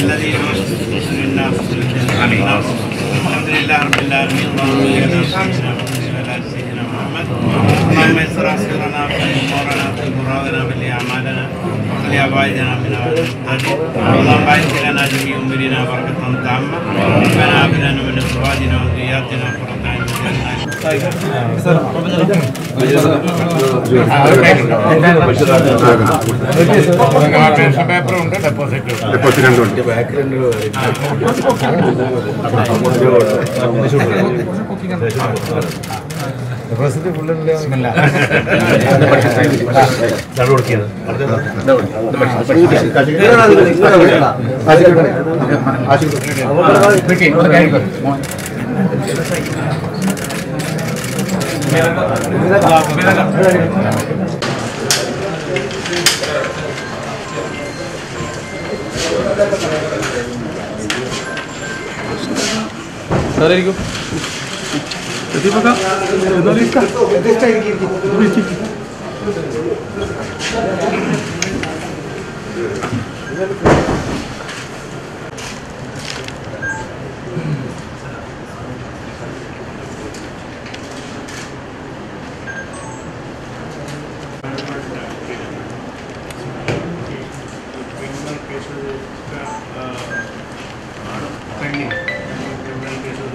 الذي لنا آمين الحمد لله رب العالمين. اللهم صل على سيدنا محمد اللهم يسر عسيرنا في امورنا في مرادنا في اعمالنا وخلي ابعدنا من اللهم باعث لنا جميع امورنا بركه تامه ربنا هب لنا من ازواجنا وذرياتنا قرة اعين പേപ്പറുണ്ട് deposit deposit രണ്ടുണ്ട് deposit ഫുള്ളില്ല ആശുപത്രി ಸರ್ ಹೇಗೂ ಪ್ರತಿಭಾಗ ആണ് പെൻഡിങ് ക്രിമിനൽ കേസുകൾ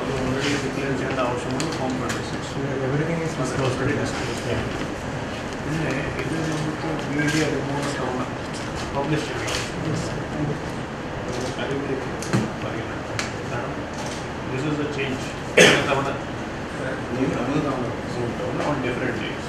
അത് ഓൾറെഡി ഡിക്ലെയർ ചെയ്യേണ്ട ആവശ്യമുണ്ട് form twenty six already disclose പിന്നെ ഇത് നമുക്ക് മീഡിയ മൂന്ന് തവണ പബ്ലിഷ് ചെയ്യണം അതിലേക്ക് പറയുന്നത് കാരണം ദിസ് ഇസ് എ ചേഞ്ച് തവണ മൂന്ന് തവണ on different days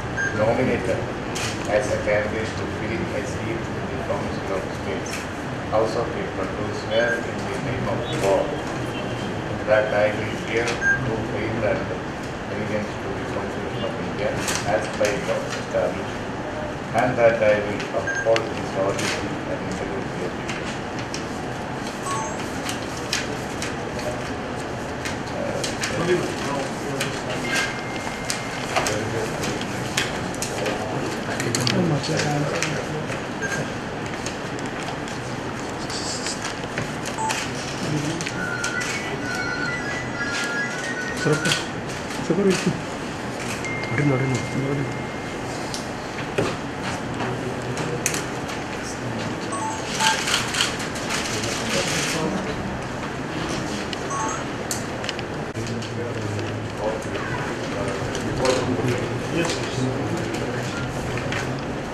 nominated as a candidate to fill a seat in the Council of States, House of to swear in the name of God that I will bear to faith and allegiance to the Constitution of India as by law established, and that I will uphold the sovereignty and integrity of そこそこで行く。俺の俺のれの。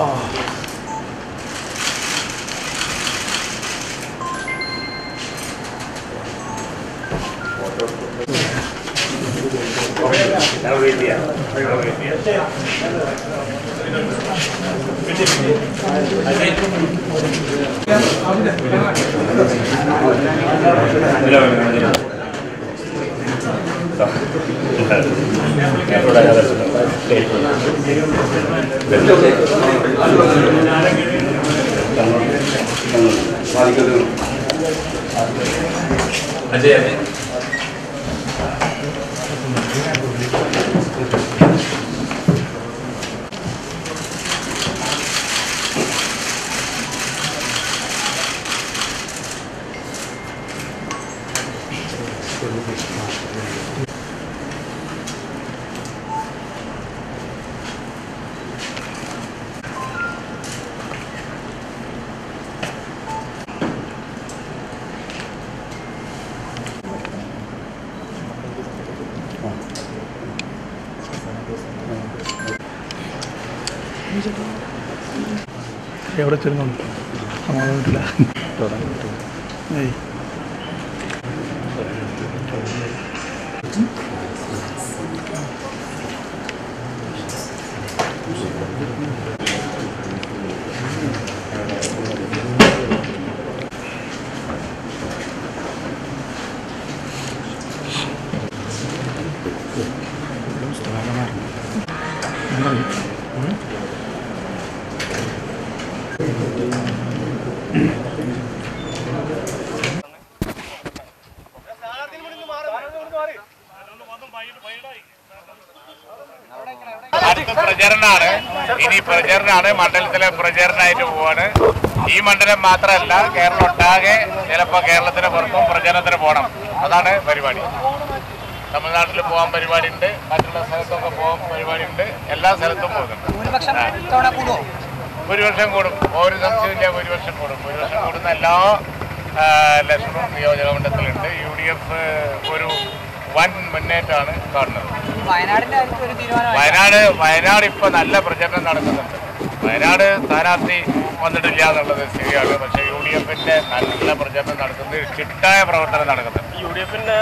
Oh. Gracias. Ajay Ajay എവിടെ ചെല്ലുന്നുണ്ട് സമാധാനമില്ല ഏയ്. അടുത്ത പ്രചരണമാണ്. ഇനി പ്രചരണമാണ്. മണ്ഡലത്തിലെ പ്രചരണമായിട്ട് പോവാണ്. ഈ മണ്ഡലം മാത്രമല്ല കേരളം ഒട്ടാകെ ചിലപ്പോൾ കേരളത്തിന് പുറത്തും പ്രചരണത്തിന് പോകണം. അതാണ് പരിപാടി. തമിഴ്നാട്ടിൽ പോകാൻ പരിപാടി ഉണ്ട് മറ്റുള്ള സ്ഥലത്തൊക്കെ പോകാൻ പരിപാടി ഉണ്ട് എല്ലാ സ്ഥലത്തും പോകുന്നുണ്ട്. ഭൂരിപക്ഷം കൂടും. ഒരു സംശയമില്ല ഭൂരിപക്ഷം കൂടും. ഭൂരിപക്ഷം കൂടുന്ന എല്ലാ ലക്ഷണവും നിയോജക മണ്ഡലത്തിലുണ്ട്. യു ഡി എഫ് ഒരു വൻ മുന്നേറ്റമാണ് കാണുന്നത്. വയനാടിന്റെ ഒരു തീരുമാനം വയനാട് വയനാട് ഇപ്പൊ നല്ല പ്രചരണം നടക്കുന്നുണ്ട്. വയനാട് സ്ഥാനാർത്ഥി വന്നിട്ടില്ല എന്നുള്ളത് ശരിയാണ്. പക്ഷേ യു ഡി എഫിന്റെ നല്ല പ്രചരണം നടക്കുന്നത് ചിട്ടായ പ്രവർത്തനം നടക്കുന്നുണ്ട് യു ഡി എഫിന്റെ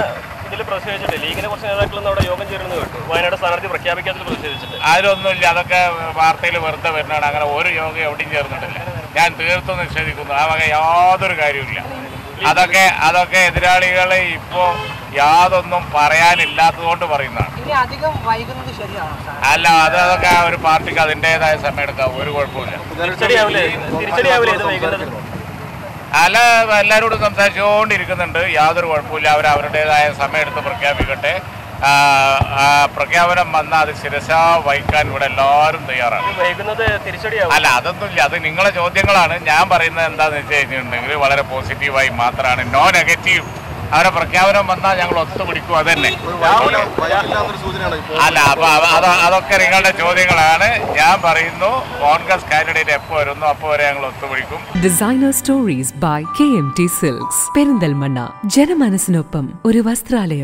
ഇതിൽ പ്രതിഷേധിച്ചിട്ട് ലീഗിനെ കുറച്ച് നേതാക്കളൊന്നും അവിടെ യോഗം ചേരുന്നത് കേട്ടു. വയനാട് സ്ഥാനാർത്ഥി പ്രഖ്യാപിക്കാത്തതിൽ പ്രതിഷേധിച്ചിട്ട് അതിലൊന്നുമില്ല. അതൊക്കെ വാർത്തയിൽ വെറുതെ വരുന്നതാണ്. അങ്ങനെ ഒരു യോഗം എവിടെയും ചേർന്നിട്ടില്ല. ഞാൻ തീർത്തും നിഷേധിക്കുന്നു. ആ വക യാതൊരു കാര്യമില്ല അതൊക്കെ അതൊക്കെ എതിരാളികളെ ഇപ്പോ യാതൊന്നും പറയാനില്ലാത്തതുകൊണ്ട് പറയുന്നതാണ്. അല്ല അത് അതൊക്കെ ആ ഒരു പാർട്ടിക്ക് അതിന്റെതായ സമയം എടുക്കാം. ഒരു കുഴപ്പമില്ല തിരിച്ചടിയാവില്ലേ? തിരിച്ചടിയാവില്ലേ ഇത് വൈകുന്നത്? അല്ല എല്ലാവരോടും സംസാരിച്ചുകൊണ്ടിരിക്കുന്നുണ്ട്. യാതൊരു കുഴപ്പമില്ല അവർ അവരുടേതായ സമയമെടുത്ത് പ്രഖ്യാപിക്കട്ടെ. ആ, ആ പ്രഖ്യാപനം വന്നാൽ അത് ശിരസ വഹിക്കാൻ ഇവിടെ എല്ലാവരും തയ്യാറാണ്. അല്ല അതൊന്നുമില്ല. അത് നിങ്ങളെ ചോദ്യങ്ങളാണ്. ഞാൻ പറയുന്നത് എന്താണെന്ന് വെച്ച് കഴിഞ്ഞിട്ടുണ്ടെങ്കിൽ വളരെ പോസിറ്റീവായി മാത്രമാണ്. നോ നെഗറ്റീവ് അവരെ പ്രഖ്യാപനം വന്നാൽ ഞങ്ങൾ ഒത്തുപിടിക്കും അതന്നെ. അല്ല അപ്പൊ അതൊക്കെ നിങ്ങളുടെ ചോദ്യങ്ങളാണ്. ഞാൻ പറയുന്നു കോൺഗ്രസ് കാൻഡിഡേറ്റ് എപ്പോ വരുന്നു അപ്പോ വരെ ഞങ്ങൾ ഒത്തുപിടിക്കും. Designer stories by K M T silks Perinthalmanna ജനമനസ്സിനൊപ്പം ഒരു വസ്ത്രാലയം.